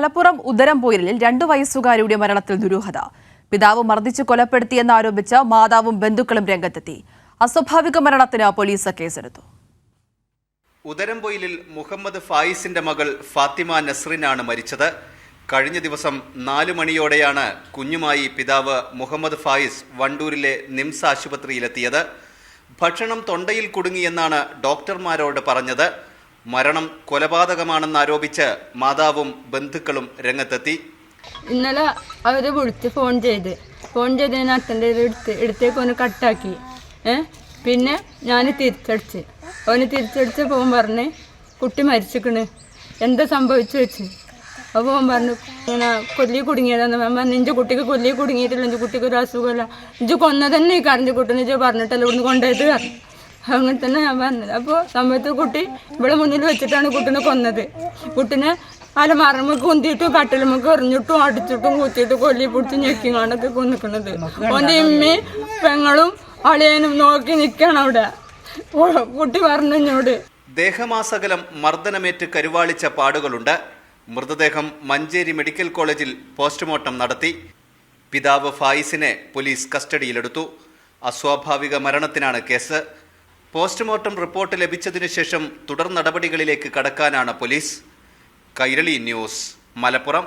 മലപ്പുറം ഉദരംപോയിലിൽ രണ്ടു വയസ്സുകാരിയുടെ മരണത്തിൽ ദുരൂഹത. പിതാവ് മർദ്ദിച്ച് കൊലപ്പെടുത്തിയെന്നാരോപിച്ച് മാതാവും ബന്ധുക്കളും രംഗത്തെത്തി. അസ്വാഭാവിക മരണത്തിന് പോലീസ് കേസെടുത്തു. ഉദരംപൊയിലിൽ മുഹമ്മദ് ഫായിസിന്റെ മകൾ ഫാത്തിമ നസ്രിനാണ് മരിച്ചത്. കഴിഞ്ഞ ദിവസം നാലു മണിയോടെയാണ് കുഞ്ഞുമായി പിതാവ് മുഹമ്മദ് ഫായിസ് വണ്ടൂരിലെ നിംസ് ആശുപത്രിയിലെത്തിയത്. ഭക്ഷണം തൊണ്ടയിൽ കുടുങ്ങിയെന്നാണ് ഡോക്ടർമാരോട് പറഞ്ഞത്. മരണം കൊലപാതകമാണെന്ന് ആരോപിച്ച് മാതാവും ബന്ധുക്കളും രംഗത്തെത്തി. ഇന്നലെ അവർ വിളിച്ച് ഫോൺ ചെയ്ത്. ഫോൺ ചെയ്ത് അച്ഛന്റെ എടുത്ത് എടുത്തേക്ക് ഒന്ന് കട്ടാക്കി ഏ? പിന്നെ ഞാൻ തിരിച്ചടിച്ച്. അവന് തിരിച്ചടിച്ച് പോകാൻ പറഞ്ഞ് കുട്ടി മരിച്ചിക്കണ് എന്താ സംഭവിച്ചു വെച്ച് അപ്പോൾ അവൻ പറഞ്ഞു ഇങ്ങനെ കൊല്ലി കുടുങ്ങിയതാന്ന് ഞാൻ പറഞ്ഞു ഇഞ്ചു കുട്ടിക്ക് കൊല്ലി കുടുങ്ങിയിട്ടില്ല. ഇഞ്ചു കുട്ടിക്ക് ഒരു അസുഖമില്ല. ഇഞ്ചു കൊന്ന തന്നെ ഈ കരഞ്ഞു കുട്ടീനെ ഇഞ്ചു പറഞ്ഞിട്ടല്ല ഇവിടുന്ന് കൊണ്ടുപോയത്? പറഞ്ഞു അങ്ങനെ തന്നെ ഞാൻ പറഞ്ഞത്. അപ്പോൾ സമയത്ത് കുട്ടി ഇവിടെ മുന്നിൽ വെച്ചിട്ടാണ് കുട്ടീനെ കൊന്നത്. കുട്ടീനെ അലമാറമ്മക്ക് കുന്തിയിട്ടും കട്ടിലുമൊക്കെ എറിഞ്ഞിട്ടും അടിച്ചിട്ടും കുത്തിയിട്ടും കൊല്ലി പിടിച്ച് ഞെക്കിങ്ങാണ്ടൊക്കെ കൊന്നിക്കണത്. ഓന്റെ ഇമ്മയും പെങ്ങളും അളിയനും നോക്കി നിൽക്കണം അവിടെ. കുട്ടി പറഞ്ഞു എന്നോട്. ദേഹമാസകലം മർദ്ദനമേറ്റ് കരുവാളിച്ച പാടുകളുണ്ട്. മൃതദേഹം മഞ്ചേരി മെഡിക്കൽ കോളേജിൽ പോസ്റ്റ്മോർട്ടം നടത്തി. പിതാവ് ഫായിസിനെ പോലീസ് കസ്റ്റഡിയിലെടുത്തു. അസ്വാഭാവിക മരണത്തിനാണ് കേസ്. പോസ്റ്റ്മോർട്ടം റിപ്പോർട്ട് ലഭിച്ചതിനു ശേഷം തുടർ നടപടികളിലേക്ക് കടക്കാനാണ് പോലീസ്. കൈരളി ന്യൂസ് മലപ്പുറം.